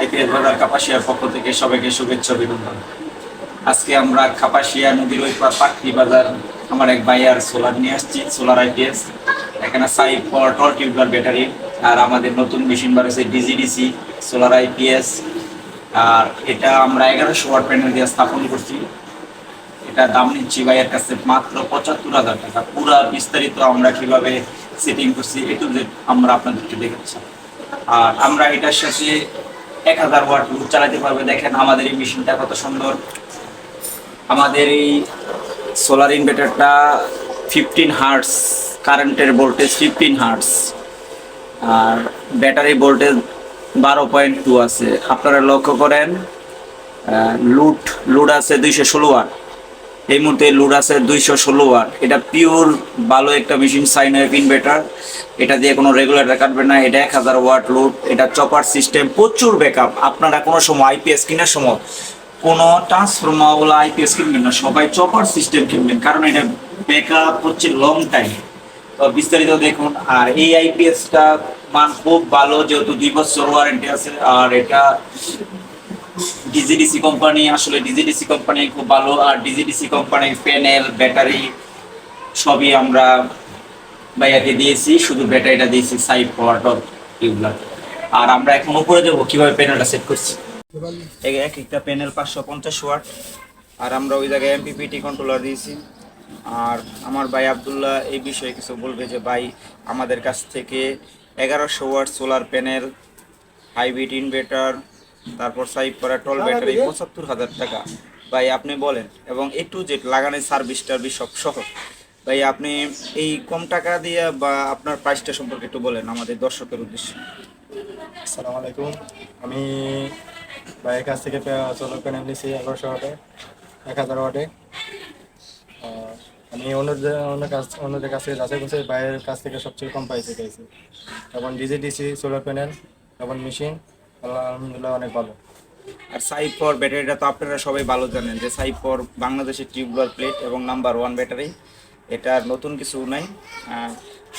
IPL পক্ষ থেকে সবাইকে শুভেচ্ছা অভিনন্দন। আজকে আমরা নদীর ওই পাখি বাজার আমার এক সোলার নিয়ে আসছি, সোলার আইপিএস। এখানে ব্যাটারি আর আমাদের নতুন মেশিন বার হচ্ছে ডিজিডিসি সোলার আইপিএস। আর এটা আমরা এগারোশো প্যানেল দিয়ে স্থাপন করছি। এটা দাম নিচ্ছি ভাইয়ের কাছে মাত্র পঁচাত্তর হাজার টাকা। পুরা বিস্তারিত আমরা কীভাবে সেটিং করছি একটু আমরা আপনাদেরকে দেখাচ্ছি। আর আমরা এটার সাথে এক হাজার ওয়াট লুট চালাতে পারবে। দেখেন আমাদের এই মেশিনটা কত সুন্দর। আমাদের এই সোলার ইনভার্টারটা ফিফটিন হার্টস কারেন্টের ভোল্টেজ ফিফটিন হার্টস আর ব্যাটারি ভোল্টেজ বারো পয়েন্ট টু আছে। আপনারা লক্ষ্য করেন লুট লুড আছে দুইশো ষোলো ওয়াট এই মুহূর্তে লুড আছে দুইশো ষোলো ওয়াট এটা পিওর ভালো একটা মেশিন সাইন ওয়েভ ইনভার্টার এটা দিয়ে কোনো রেগুলেটর কাটবে না, এটা এক হাজার ওয়াট লুড এটা চপার সিস্টেম প্রচুর ব্যাকআপ আপনারা কোনো সময় আইপিএস কেনার সময় কোনো ট্রান্সফর্মারওয়ালা আইপিএস কিনবেন না, সবাই চপার সিস্টেম কিনবেন, কারণ এটা ব্যাকআপ হচ্ছে লং টাইম তো বিস্তারিত দেখুন, আর এই আইপিএসটা মান খুব ভালো, যেহেতু দুই বছর ওয়ারেন্টি আছে, আর এটা ডিজিডিসি কোম্পানি আসলে ডিজিডিসি কোম্পানি খুব ভালো, আর ডিজিডিসি কোম্পানির প্যানেল ব্যাটারি সবই আমরা ভাইয়াকে দিয়েছি, শুধু ব্যাটারিটা দিয়েছি সাইড পাওয়ার টপ টিউবলার আর আমরা এখন উপরে যাব, কীভাবে প্যানেলটা সেট করছি? এক একটা প্যানেল পাঁচশো পঞ্চাশ ওয়াট আর আমরা ওই জায়গায় এমপিপিটি কন্ট্রোলার দিয়েছি। আর আমার ভাই আবদুল্লাহ এই বিষয়ে কিছু বলবে যে, ভাই, আমাদের কাছ থেকে এগারোশো watt solar panel hybrid inverter তারপর করা টল ব্যাটারি পঁচাত্তর হাজার টাকা। ভাই আপনি বলেন এবং এ টু জেড লাগানোর সার্ভিস টার্ভিস সব সহ। ভাই আপনি এই কম টাকা দিয়ে বা আপনার প্রাইসটা সম্পর্কে একটু বলেন আমাদের দর্শকের উদ্দেশ্যে। আসসালামু আলাইকুম। আমি ভাইয়ের কাছ থেকে সোলার প্যানেল নিয়েছি এগারোশো ওয়াটে এক হাজার ওয়াটে। আমি অন্যদের অন্য কাছ অন্যদের কাছ থেকে যাচাই করছি ভাইয়ের কাছ থেকে সবচেয়ে কম পাইছে পেয়েছি। এবং ডিজিডিসি সোলার প্যানেল এবং মেশিন আলহামদুলিল্লাহ, অনেক ভালো। আর সাইড ফর ব্যাটারিটা তো আপনারা সবাই ভালো জানেন যে সাইড ফর বাংলাদেশের টিউবওয়েল প্লেট এবং নাম্বার ওয়ান ব্যাটারি। এটার নতুন কিছু নাই।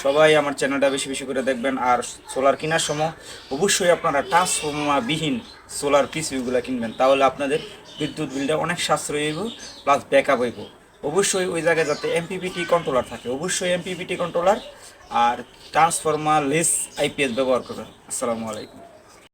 সবাই আমার চ্যানেলটা বেশি বেশি করে দেখবেন। আর সোলার কেনার সময় অবশ্যই আপনারা ট্রান্সফর্মারবিহীন সোলার পিসিগুলো কিনবেন। তাহলে আপনাদের বিদ্যুৎ বিলটা অনেক সাশ্রয়ী হইব প্লাস ব্যাকআপ হইব। অবশ্যই ওই জায়গায় যাতে এমপিপিটি কন্ট্রোলার থাকে। অবশ্যই এমপিপিটি কন্ট্রোলার আর ট্রান্সফর্মার লেস আইপিএস ব্যবহার করবেন। আসসালামু আলাইকুম।